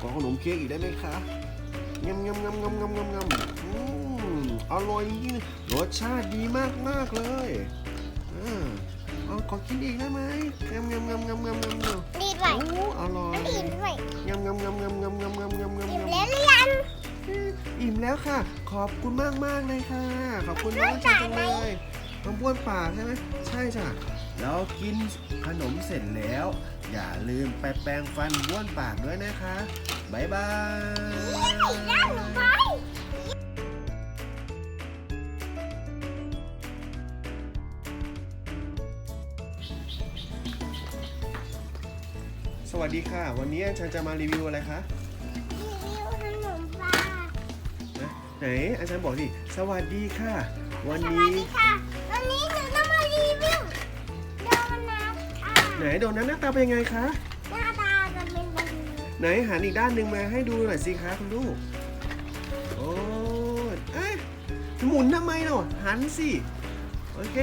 ขอขนมเค้กอีกได้ไหมคะงำงำงำงำงำงำงำอืมอร่อยจริงๆรสชาติดีมากมากๆเลยอ่าเอาขอกินอีกได้ไหมงำงำงำงำงำงำงำดีด้วยโอ้อร่อยน้ำดีด้วยงำงำงำงำงำงำงำงำงำอิ่มงำแล้วหรือยังอิ่มแล้วค่ะ ขอบคุณมากมากๆเลยค่ะ ขอบคุณน้องจังเลยมันบ้วนปากใช่ไหมใช่จ้ะ แล้วกินขนมเสร็จแล้ว อย่าลืมไปแปรงฟันบ้วนปากด้วยนะคะบ๊ายบายแล้วหนูไปสวัสดีค่ะ วันนี้ฉันจะมารีวิวอะไรคะรีวิวขนมปลานะไหนอาจารย์บอกดิสวัสดีค่ะ วันสวัสนี้ดีค่ะ ไหนโดนัทหน้าตาเป็นยังไงคะ หน้าตาจะเป็นแบบนี้ไหนหันอีกด้านหนึ่งมาให้ดูหน่อยสิคะคุณลูก โอ้ยเอ๊ะหมุนทำไมเนาะหันสิ โอเค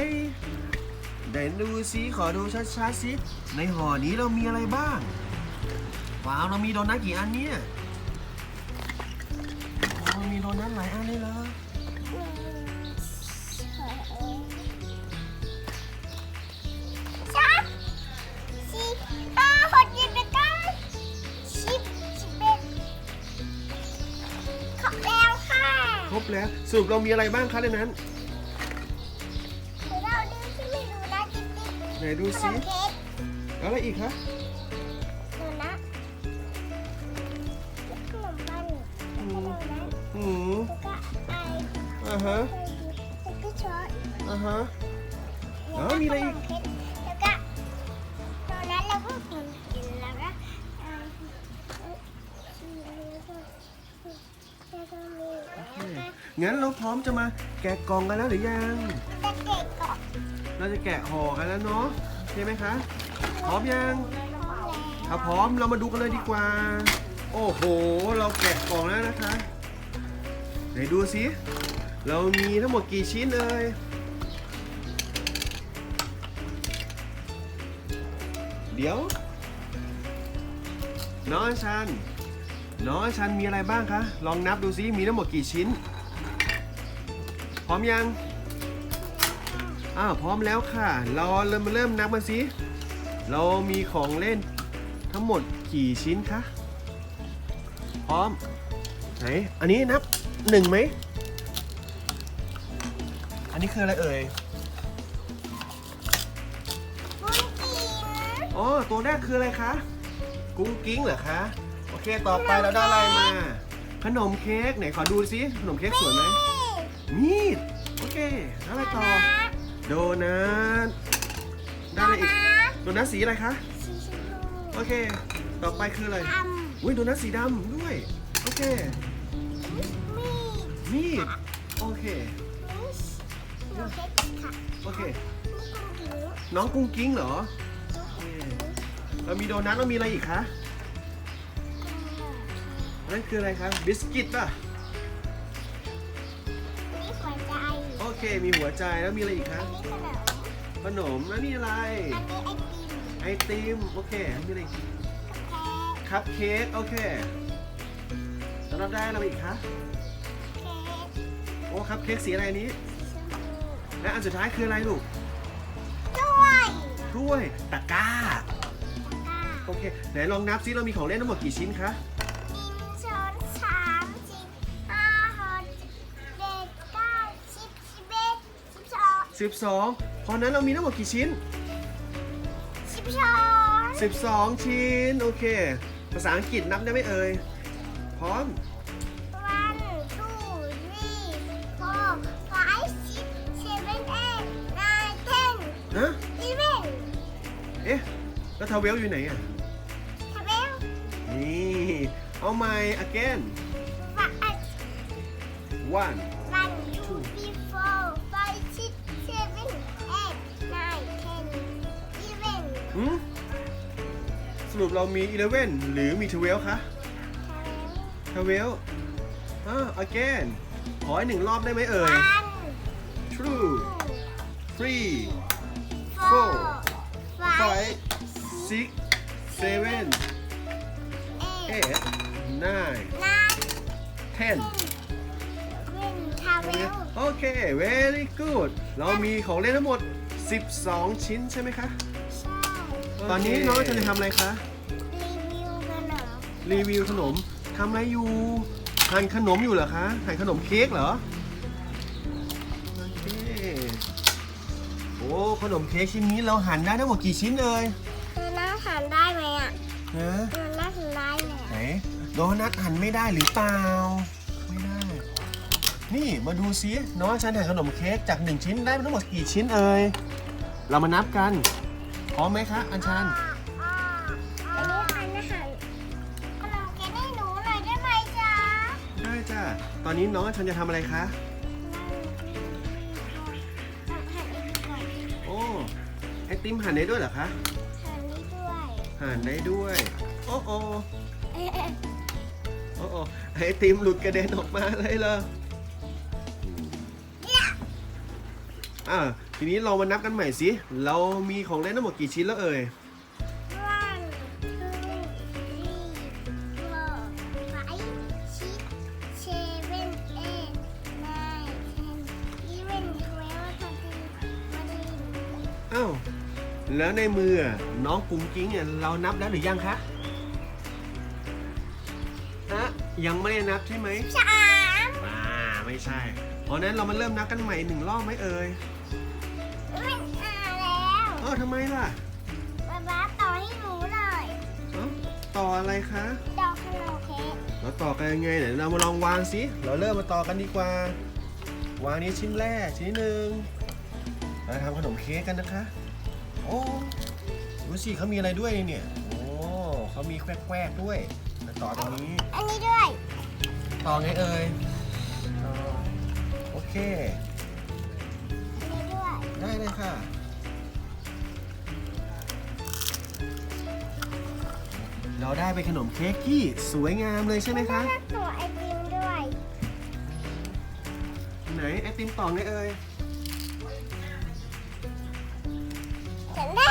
เดี๋ยวดูสิขอดูชัดๆสิ ในห่อนี้เรามีอะไรบ้าง ว้าว เรามีโดนัทกี่อันเนี่ยโอ้มีโดนัทหลายอัน แล้วสรุปเรามีอะไรบ้างคะในนั้น เดี๋ยวเราดูที่ไม่ดูนะจิ๊บจิ๊บไหนดูขนสิมเค้กแล้วอะไรอีกคะ เราพร้อมจะมาแกะกล่องกันแล้วหรือยัง จะเด็กก่อนเราจะแกะห่อกันแล้วเนาะใช่ไหมคะ พร้อมยังแล้วถ้าพร้อมเรามาดูกันเลยดีกว่า โอ้โห เราแกะกล่องแล้วนะคะ ไหนดูสิ เรามีทั้งหมดกี่ชิ้นเอ่ยเดี๋ยว น้องชัน น้องชันมีอะไรบ้างคะ ลองนับดูสิมีทั้งหมดกี่ชิ้น พร้อมยัง อ้าวพร้อมแล้วค่ะ เราเริ่มมาเริ่มนับมาสิเรามีของเล่นทั้งหมดกี่ชิ้นคะ พร้อม ไหน อันนี้นับหนึ่งไหม อันนี้คืออะไรเอ่ยบุญกินอ๋อตัวแรกคืออะไรคะ กุ้งกิ้งเหรอคะ โอเค ต่อไปเราได้อะไรมา ขนมเค้กไหนขอดูสิ ขนมเค้กสวยไหม มีด โอเคแล้วอะไรต่อ โดนัทได้อะไรอีก โดนัทสีอะไรคะสีชมพูโอเค ต่อไปคืออะไรดอุ้ยโดนัทสีดำด้วย โอเคำมีดมีด โอเคนี่หนูเค้กค่ะโอเคนี่กุ้งกินน้องกุ้งกิ้งเหรอโอเคเรามีโดนัทเรามีอะไรอีกคะ นั่นคืออะไรคะบิสกิตป่ะ มีหัวใจแล้วมีอะไรอีกอัคะนนี้ขนมขนมแล้วนี่อะไรอันนี้ไอติมไอติม โอเค มีอะไรอีกกาแฟคัพเค้ก โอเคแล้วเราได้อะไรอีกคะเค้กโอ้คัพเค้กสีอะไรอันนี้ชมพูและอันสุดท้ายคืออะไรลูกด้วย ถ้วย ตะกร้าอ่าโอเค ไหนลองนับซิเรามีของเล่นทั้งหมดกี่ชิ้นคะ 12 เพราะนั้นเรามีทั้งหมดกี่ชิ้น สิบสอง12 ชิ้น โอเค ภาษาอังกฤษนับได้ไหมเอ่ย พร้อม one two three four five six seven eight nine ten นะ eleven เอ๊ะ แล้วทาวเวลอยู่ไหนอะ twelve นี่ เอาใหม่ again five one one หืมสรุปเรามี 11 หรือมี 12 คะทาวเวลอ่า again ขอให้หนึ่งรอบได้ไหมเอ่ย true three four five six seven eight nine ten โอเค very good เรามีของเล่นทั้งหมด 12 ชิ้นใช่ไหมคะ ตอนนี้น้องจะทำอะไรคะ รีวิวกันเหรอรีวิวขนมทำอะไรอยู่หั่นขนมอยู่เหรอคะหั่นขนมเค้กเหรอโอเคโอ้ขนมเค้กชิ้นนี้เราหั่นได้ทั้งหมดกี่ชิ้นเอ่ยคือน้าทานได้ไหมอะฮะคือน้าทานได้ไหมไหนโดนัทหั่นไม่ได้หรือเปล่าไม่ได้ นี่มาดูซิน้องฉันหั่นขนมเค้กจากหนึ่งชิ้นได้ทั้งหมดกี่ชิ้นเอ่ยเรามานับกัน พร้อมไหมคะ อัญชันอ๋ออันนี้ทานอาหารขนมเค้กให้หนูหน่อยได้ไหมจ๊ะได้จ้ะ ตอนนี้น้องอัญชันจะทำอะไรคะ หั่นเองก่อนโอ้ไอติมหั่นได้ด้วยเหรอคะ หั่นนี้ด้วยหั่นได้ด้วย โอ้โอเอ๊ะเอ๊ะโอ้โอไอติมหลุดกระเด็นออกมาเลยเหรออ่าว ทีนี้เรามานับกันใหม่สิเรามีของเล่นทั้งหมดกี่ชิ้นแล้วเอ่ย one two three four five six seven eight nine ten eleven twelve thirteen fourteen อ้าวแล้วในมือน้องกุ้งกิ้งเนี่ยเรานับแล้วหรือยังคะอะยังไม่ได้นับใช่ไหมสามอ่าไม่ใช่เพราะนั้นเรามาเริ่มนับกันใหม่หนึ่งรอบไหมเอ่ย แล้วเออทำไมล่ะป๊าป๊าต่อให้หนูหน่อยเอ้าต่ออะไรคะต่อขนมเค้กเราต่อกันยังไงเดี๋ยวเรามาลองวางสิเราเริ่มมาต่อกันดีกว่า วางนี้ชิ้นแรกชิ้นหนึ่งเราทำขนมเค้กกันนะคะ โอ้ดูสิเขามีอะไรด้วยเนี่ย โอ้เขามีแควกๆด้วยมาต่อตรงนี้ อันนี้ด้วยต่อไงเอ่ยต่อโอเค อันนี้ด้วย ได้เลยค่ะ เราได้เป็นขนมเค้กที่สวยงามเลยใช่ไหมคะแล้วก็ตัวไอติมด้วยไหนไอติมต่อไงเอ่ยแข็งแร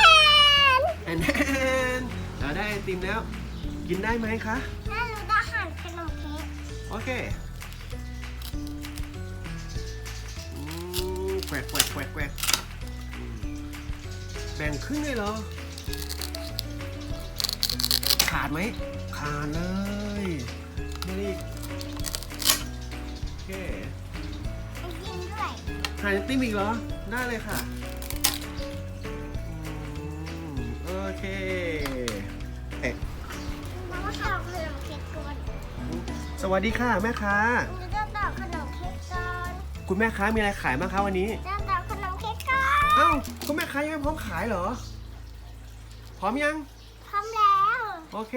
งแอนแอนเราได้ไอติมแล้ว กินได้ไหมคะน่ารู้ได้หั่นขนมเค้กโอเคอืมแกวกแกวกแกวกแกวกอืมแบ่งครึ่งเลยเหรอ ขาดไหมขาดเลยนี่อีกโอเคไอติมด้วยหาไอติมอีกเหรอ ได้เลยค่ะอืมโอเคเอ๊ะน้องมาต่อขนมเค้กก่อนสวัสดีค่ะแม่ค้า หนูจะต่อขนมเค้กก่อนคุณแม่ค้ามีอะไรขายบ้างคะวันนี้ จะต่อขนมเค้กก่อน เอ้าคุณแม่ค้ายังไม่พร้อมขายเหรอ พร้อมยังพร้อมแล้ว โอเค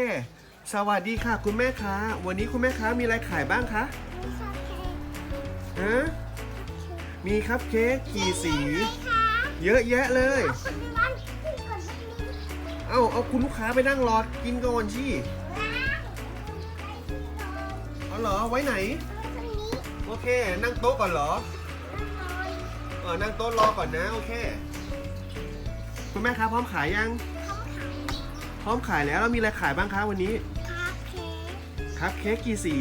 สวัสดีค่ะ คุณแม่ค้าวันนี้คุณแม่ค้ามีอะไรขายบ้างคะมีชาเค้กฮะมีคัพเค้กกี่สีไหมคะเยอะแยะเลย เอาคนในบ้านกินก่อนสักนิดเอ้าเอาคุณลูกค้าไปนั่งรอกินก่อนสินะไอติมโตเอาเหรอไว้ไหนคนนี้โอเค นั่งโต๊ะก่อนเหรอน้อยเออนั่งโต๊ะรอก่อนนะ โอเค คุณแม่ค้าพร้อมขายยังเขาขายพ ร้อมขายแล้วแล้วมีอะไรขายบ้างคะวันนี้คาเค้กคัพเค้กกี่สี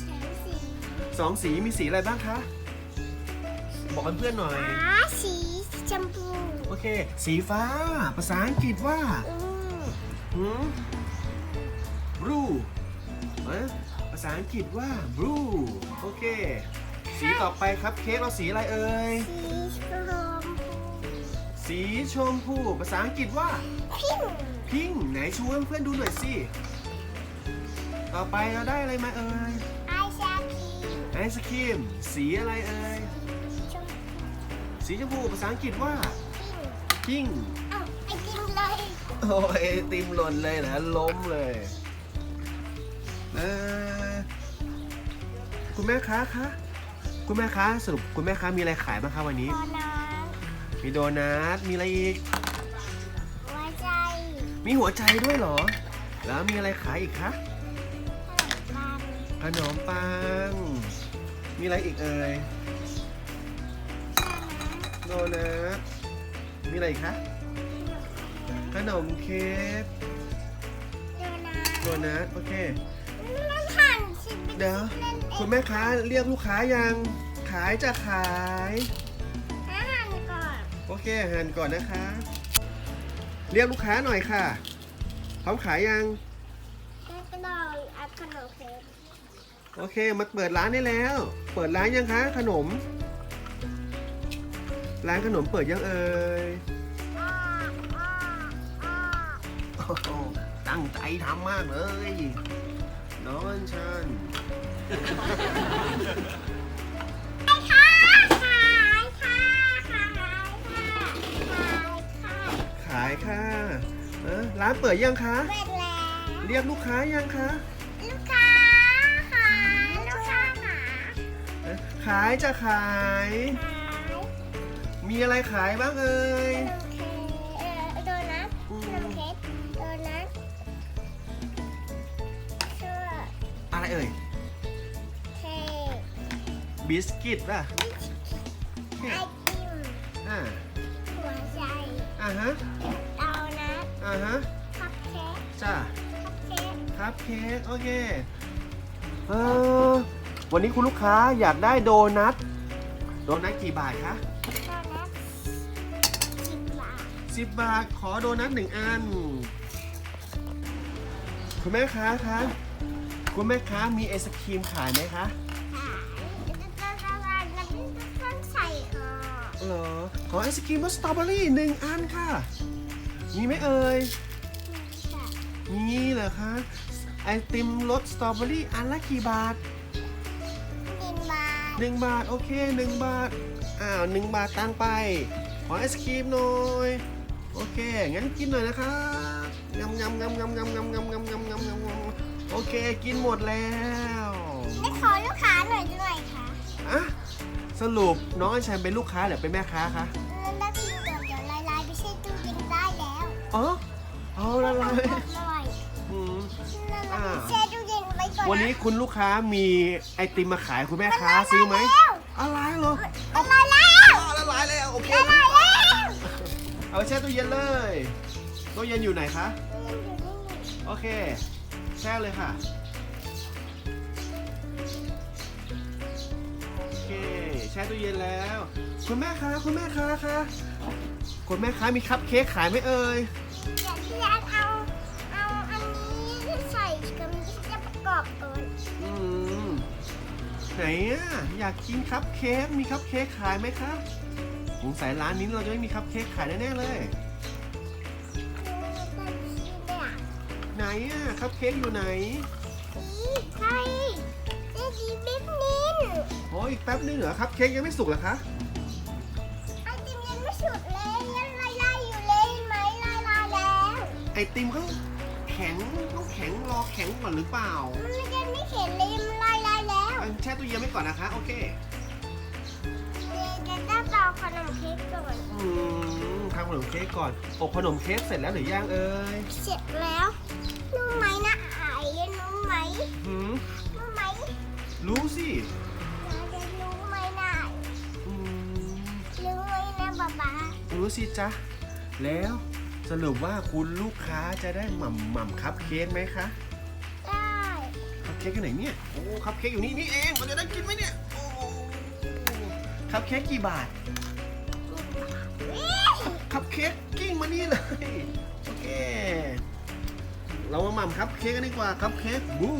แฉสีสองสีมีสีอะไรบ้างคะบอกเพื่อนๆหน่อย ฟ้าสีชมพูโอเค สีฟ้า ภาษาอังกฤษว่าอืมหืม blue เอ๊ะภาษาอังกฤษว่า blue โอเค สีต่อไปครับเค้กเราสีอะไรเอ่ย สีชมพูสีชมพู ภาษาอังกฤษว่า พิงพิ งไหนชูให้เพื่อนๆดูหน่อยสิ ต่อไปเราได้อะไรมาเอ่ย ไอชาคีไอศครีม สีอะไรเอ่ย ชมสีชมพูภาษาอังกฤษว่า พิงพิงเอ้าไอติมเลยโอ้ยไอติมหล่นเลยเหรอล้มเลยเออคุณแม่ค้าคะ คุณแม่ค้าสรุปคุณแม่ค้ามีอะไรขายบ้างคะวันนี้ตอนนั้นมีโดนัท มีอะไรอีกไว้ใจ มีหัวใจด้วยเหรอ แล้วมีอะไรขายอีกคะขนมปังขนมปัง มีอะไรอีกเอ่ยโดนัทมีอะไรอีกคะ ขนมเค้กโดนัทโดนัทโอเคนมันหั่นสิเป็นเดี๋ยวเล่นเอคุงณแม่ค้าเรียกลูกค้ายัง ขายจะขายอาหารก่อนโอเคหันก่อนนะคะ เรียกลูกค้าหน่อยค่ะพร้อมขายยังแล้วก็ลองอัพขนมเค้กโอเคมาเปิดร้านได้แล้ว เปิดร้านยังคะขนม ร้านขนมเปิดยังเอ่ยอ้ออ้ออ้อโอ้โหตั้งใจทำมากเลย น้องอัญชันายค่ะขายค่ะเออร้านเปิดยังคะ เปิดแล้ว เรียกลูกค้ายังคะ ลูกค้าขายลูกค้าขายเอ้ยขายจะขายขาย มีอะไรขายบ้างเอ่ยขนมเค้กเอ่อโดนัทขนมเค้กโดนัทเชื่ออะไรเอ่ยเค้กบิสกิตป่ะไอ อ่าฮะโดนัทอ่าฮะคัพเค้กจ้าคัพเค้กครับเค้กโอเคเออวันนี้คุณลูกค้าอยากได้โดนัทโดนัทกี่บาทคะโดนัทสิบบาทสิบบาทขอโดนัทหนึ่งอัน คุณแม่ค้าคะคุณแม่ค้ามีไอศครีมขายไหมคะ เหรอ ขอไอศครีมรสสตรอเบอรี่หนึ่งอันค่ะ มีไหมเอ่ยค่ะมีเหรอคะไอติมรสสตรอเบอรี่อันละกี่บาทดินบาทหนึ่งบาทโอเคหนึ่งบาท อ้าวหนึ่งบาทตังไป ขอไอศครีมหน่อย โอเค งั้นกินหน่อยนะครับงำงำงำงำงำงำงำงำงำงำงำงำโอเค กินหมดแล้ว ไม่ขอลูกค้าหน่อยด้วยค่ะอะ สรุปน้องอัญชันเป็นลูกค้าหรือเป็นแม่ค้าคะแล้วนาทีเดียวเดี๋ยวละลายไปใช้ตู้เย็นได้แล้วอ๋อเอาละลายหน่อยอืมละลายแช่ตู้เย็นไว้ก่อนวันนี้คุณลูกค้ามีไอติมมาขายคุณแม่ค้าซื้อไหมอะไรเหรอละลายแล้วอ๋อละลายแล้วโอเคละลายแล้วเอาไปแช่ตู้เย็นเลยตู้เย็นอยู่ไหนคะโอเค แช่เลยค่ะ ตู้เย็นแล้ว คุณแม่คะคุณแม่คะคะคุณแม่ค้ามีคัพเค้กขายไหมเอ่ยเดี๋ยวที่ร้านเอาเอาอันนี้ใส่กับที่จะประกอบก่อนอืมไหนอะอยากกินคัพเค้กมีคัพเค้กขายไหมคะสงสัยร้านนี้เราจะไม่มีคัพเค้กขายแน่ๆเลยคือเป็นชิ้นเนี่ยไหนอะคัพเค้กอยู่ไหนนี่ใช่ได้ดีบิ๊บนินโอ้ยอีกแป๊บนึงเหรอคัพเค้กยังไม่สุกเหรอคะ ไอติมยังไม่สุดเลยยังลายๆอยู่เลยเห็นไหมลายลายๆแล้วไอติมเขาแข็งต้องแข็งรอแข็งก่อนหรือเปล่ามันยังไม่เข็นเลยมันลายลายๆแล้วเอาแช่ตู้เย็นไว้ก่อนนะคะ โอเค เดี๋ยวจะต้องรอขนมเค้กก่อนอืมทำขนมเค้กก่อน อบขนมเค้กเสร็จแล้วหรือยังเอ่ยเสร็จแล้วรู้ไหมนะไอ้รู้ไหมหืมรู้ไหม รู้สิ สิจ๊ะ แล้วสรุปว่าคุณลูกค้าจะได้หม่ำหม่ำคัพเค้กไหมคะ ได้คัพเค้กอยู่ไหนเนี่ย โอ้คัพเค้กอยู่นี่นี่เองมันจะได้กินไหมเนี่ย โอ้คัพเค้กกี่บาท คัพเค้กกิ้งมานี่เลย โอเค เรามาหม่ำคัพเค้กกันดีกว่า คัพเค้กบู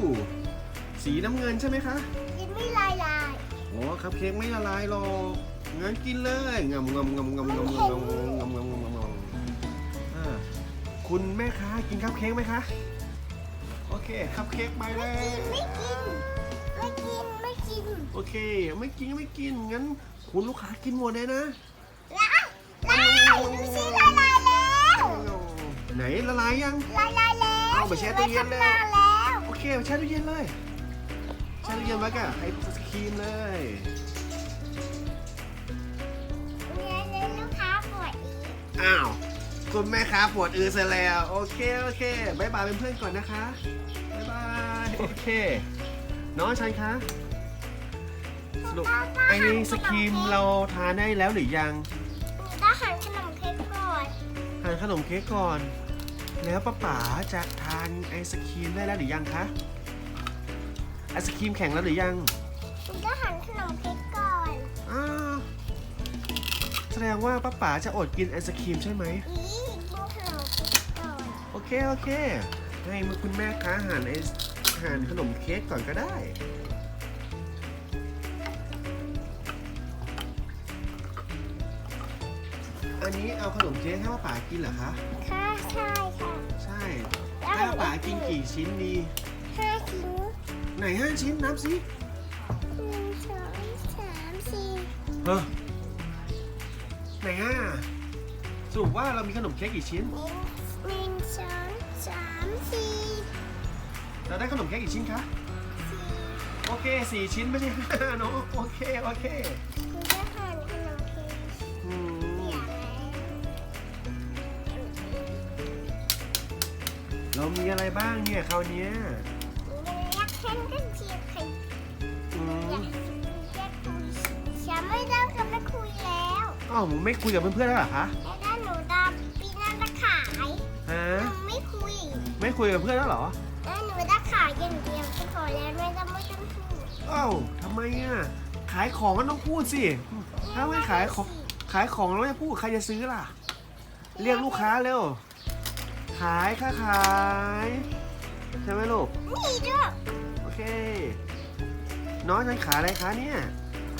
สีน้ำเงินใช่ไหมคะยังไม่ลายลายโอ้คัพเค้กไม่ละลายหรอก งั้นกินเลยงำงำงำงำงำงำงำงำงำงำงำอ่าคุณแม่ค้ากินคัพเค้กไหมคะ โอเคคัพเค้กไปแล้ไม่วกิน ไม่กิน ไม่กินโอเค ไม่กินก็ไม่กิน งั้นคุณลูกค้ากินหมดเลยนะ แล้วแล้วดูสิลายลายแล้วไหนละลายยังลายลายแล้วเอาไปแช่ตู้เย็นเลยไว้ข้างหน้าแล้ว โอเคไปแช่ตู้เย็นเลยแช่ตู้เย็นไว้กับไอศครีมเลยเนี่ย อีกอ้าว คุณแม่ค้าปวดอือเสร็จแล้ว โอเค โอเคบายบายเป็นเพื่อนก่อนนะคะบายบาย โอเค น้องชันคะสรุปไอศครีมเราทานได้แล้วหรือยังต้องหั่นขนมเค้กก่อนทานขนมเค้กก่อน แล้วป้าป๋าจะทานไอศครีมได้แล้วหรือยังคะ ไอศครีมแข็งแล้วหรือยังมันก็หั่นขนมเค้ก แสดงว่าป้าป๋าจะอดกินไอศครีมใช่ไหม อีกินขนมเค้กก่อนโอเค โอเค ให้มือคุณแม่ค้าหั่นไอหั่นขนมเค้กก่อนก็ได้ อันนี้เอาขนมเค้กให้ป้าป๋ากินเหรอคะ ค่ะใช่ค่ะใช่ให้ป้าป๋ากินกี่ชิ้นดี ห้าชิ้นไหนห้าชิ้นนับสิหนึ่งสองสามสี่ เฮ้อ ไหนอะสรุปว่าเรามีขนมเค้กกี่ชิ้น หนึ่งสองสามสี่เราได้ขนมเค้กกี่ชิ้นคะ สี่โอเคสี่ชิ้นไม่ใช่ห้าเนาะโอเค โอเคคุณจะหั่นขนมเค้กอืมเรามีอะไรบ้างเนี่ยคราวเนี้ยาวผมไม่คุยกับเพื่อนๆแล้วเหรอคะแล้วก็หนูดาปีหน้าจะขายฮะหนูไม่คุยไม่คุยกับเพื่อนแล้วเหรอแล้วหนูจะขายอย่างเดียวก็พอแล้วไม่ต้องไม่ต้องพูดอ้าวทำไมอะขายของก็ต้องพูดสิถ้าไม่ขายของขายของแล้วไม่พูดใครจะซื้อล่ะ เรียกลูกค้าเร็ว ขายค่าขายใช่ไหมลูกนี่ด้วยโอเค น้องจะขายอะไรคะเนี่ย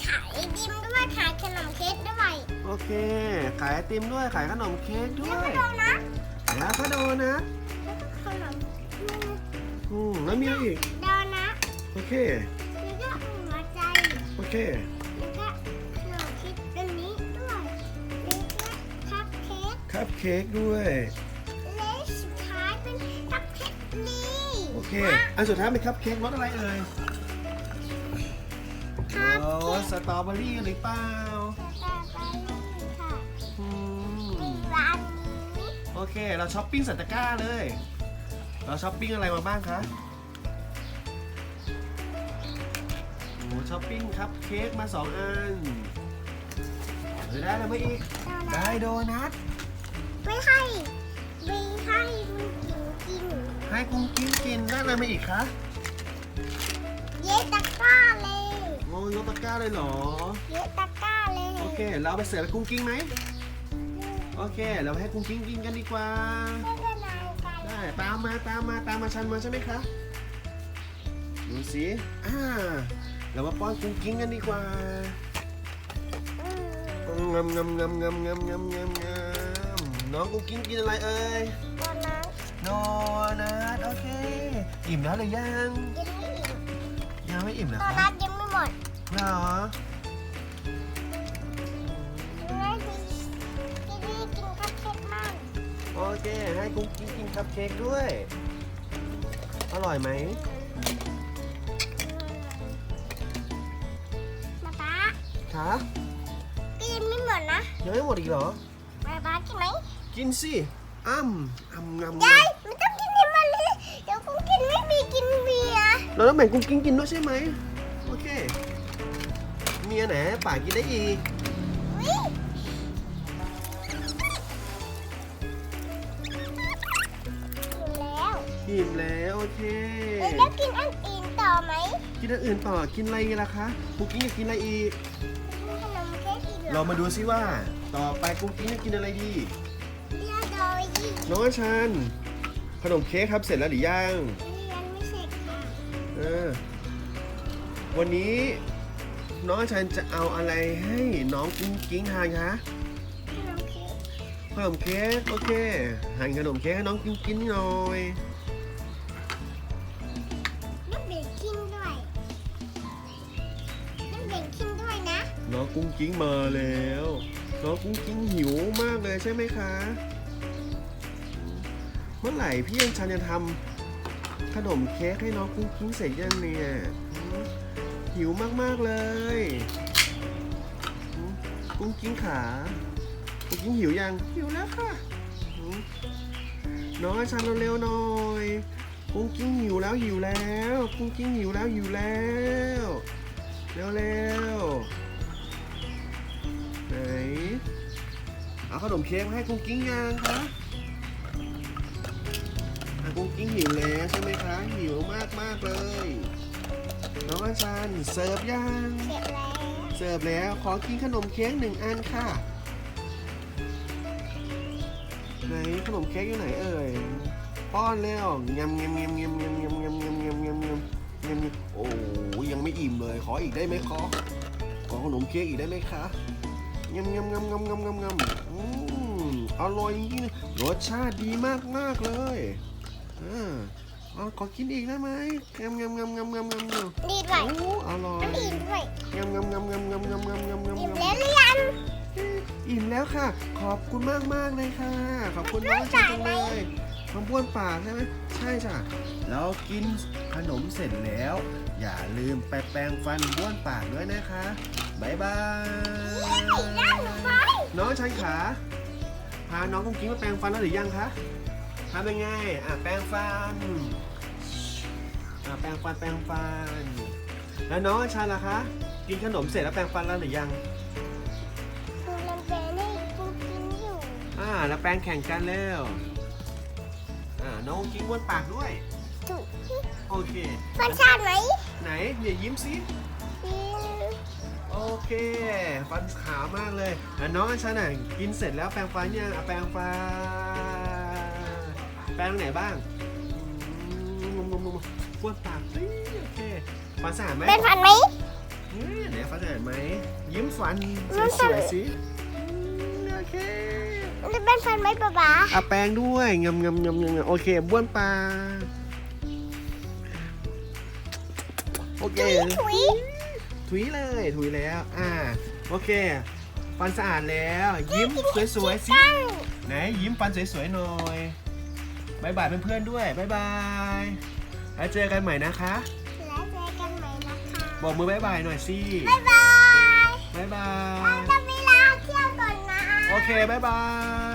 ขายไอติม ด้วยขายขนมเค้กด้วยโอเค ขายไอติมด้วยขายขนมเค้กด้แล้ววก็ยโดนะแล้วก็โดนัทแล้วก็ขนมอืมแล้วมีอะไรอีกโดนะโอเคแล้วก็หัวใจ โอเค แล้วก็ขนมเค้กอันนี้ด้วยแล้วก็คัพเค้กคัพเค้กด้วย และสุดท้ายเป็นคัพเค้กนี่โอเค อันสุดท้ายเป็นคัพเค้กรสอะไรเอ่ยคัพโอ้เค้ก สตรอเบอรี่หรือเปล่าสตรอเบอรี่ค่ะอืมีมร้านนี้โอเค เราช้อปปิ้งสันตะกร้าเลย เราช้อปปิ้งอะไรมาบ้างคะโอ้ช้อปปิ้งคัพเค้กมาสองอันหรือได้อะไรมาอีกโดนัได้ทโดนัท ไม่ให้ ไม่ให้คุณกินกิน ให้กุ้งกิ้งกินได้อะไรมาอีกคะ โอ้ยกตะกร้าเลยเหรอ เยตะกร้าเลยโอเค เราเอาไปเสิร์ฟให้กุ้งกิ้งไหม โอเค เราให้กุ้งกิ้งกินกันดีกว่า ไม่เป็นไรกันได้ ตามมา ตามมา ตามมาชันมาใช่ไหมคะ ดูสิ อ่า เรามาป้อนกุ้งกิ้งกันดีกว่า อืมงำงำงำงำงำงำงำงำน้องกุ้งกิ้งกินอะไรเอ่ยโดนัทโนนัทโอเค อิ่มแล้วหรือยัง ยังไม่อิ่มยังไม่อิ่มเหรอโดคะ นัทยังไม่หมดเหรอยังไม่มีที่นี่กินคัพเค้กมั่งโอเคให้กุ้งกิ้งกินคัพเค้กด้วย อร่อยไหมป๊าป๊าคะกินไม่หมดนะยังไม่หมดอีกเหรอ ป๊าป๊ากินไหมกินสิอ้ำอ้ำงำยายไม่ต้องกินให้มันเลยเดี๋ยวกูกินไม่มีกินเบียร์เราต้องแบ่งกุ้งกิ้งกินด้วยใช่ไหมโอเค มีอันไหนป่ากินได้อีกอุ๊ยอยู่แล้วอิ่มแล้วโอเคเอ้ยแล้วกินอันอื่นต่อไหม กินอันอื่นต่อ กินอะไรล่ะคะกุ้งกิ้งอยากกินอะไรอีกกินขนมเค้กอีกเหรอเรามาดูซิว่า ต่อไปกุ้งกิ้งจะกินอะไรดีเรียกดอยยี่น้องอาชันขนมเค้กครับเสร็จแล้วหรือยังเรียนไม่เสร็จค่ะเออวันนี้ น้องอาชันจะเอาอะไรให้น้องกุ้งกิ้งทานคะขนมเค้กขนมเค้กโอเคหั่นขนมเค้กให้น้องกุ้งกิ้งหน่อยลูกเด็กกินด้วยลูกเด็กกินด้วยนะน้องกุ้งกิ้งมาแล้วน้องกุ้งกิ้งหิวมากเลยใช่ไหมคะ เมื่อไหร่พี่ยังชันจะทำขนมเค้กให้น้องกุ้งกิ้งเสร็จยังเนี่ย หืมหิวมาก ๆ เลยหืมกุ้งกิ้งขากุ้งกิ้งหิวยัง หิวแล้วค่ะหืมน้องอาชันเร็วๆหน่อย กุ้งกิ้งหิวแล้วหิวแล้ว กุ้งกิ้งหิวแล้วหิวแล้ว เร็วๆ ไหน เอาขนมเค้กมาให้กุ้งกิ้งยังคะอะกุ้งกิ้งหิวแล้วใช่ไหมคะ หิวมากมากๆเลย น้องอัญชันเสิร์ฟยังเสร็จแล้วเสิร์ฟแล้วขอกินขนมเค้กหนึ่งอันค่ะ ไหนขนมเค้กอยู่ไหนเอ่ยป้อนแล้วยำยำยำยำยำยำยำยำยำยำยำยำยำโอ้ยยังไม่อิ่มเลย ขออีกได้ไหมขอขอขนมเค้กอีกได้ไหมคะยำยำยำยำยำยำยำอืมอร่อยจริงๆรสชาติดีมากมากๆเลยอ่า เอาขอกินอีกได้ไหมยำยำยำยำยำยำยำดีด้วยโอ้อร่อยน้ำอิ่มด้วยยำยำยำยำยำยำยำยำยำอิ่มยำแล้วหรือยังอิ่มแล้วค่ะ ขอบคุณมากมากๆเลยค่ะ ขอบคุณมากจังเลยมะบ้วนปากใช่ไหมใช่จ้ะเรากินขนมเสร็จแล้ว อย่าลืมไปแปรงฟันบ้วนปากด้วยนะคะบ๊ายบายแล้วหนูไปน้องชันขา พาน้องกุ้งกิ้งมาแปรงฟันแล้วหรือยังคะ ทำยังไงอะแปรงฟันอะแปรงฟันแปรงฟัน แล้วน้องชันล่ะคะ กินขนมเสร็จแล้วแปรงฟันแล้วหรือยัง คือมันเป็นให้กินกินอยู่อ่า แล้วแปรงแข่งกันเร็วอ่าน้องกิ้งบ้วนปากด้วย ถูกโอเค ฟันชาติไหมไหนเดี๋ยวยิ้มสิอืมโอเค ฟันขาวมากเลยแล้วน้องอัญชันอะกินเสร็จแล้วแปรงฟันยังอะแปรงฟัน แปรงไหนบ้างอืมบ้วนปากสิโอเคฟันสะอาดไหมเป็นฟันไหมเฮ้ยไหนฟันสะอาดไหม ยิ้มฟันสวยๆสิโอเคจะเป็นฟันไหมป๊าป๊าอะแปรงด้วยงำงำงำงำโอเคบ้วนปากโอเค ถุย ถุยเลย ถุยแล้ว อ่า โอเค ฟันสะอาดแล้ว ยิ้มสวยๆสิ ไหนยิ้มฟันสวยๆหน่อย บายบายเพื่อนๆด้วยบายบายแล้วเจอกันใหม่นะคะแล้วเจอกันใหม่นะคะบอกมือบายบายหน่อยสิบ๊ายบายบายบาเรายจะเวลาเที่ยวก่อนนะโอเคบายบาย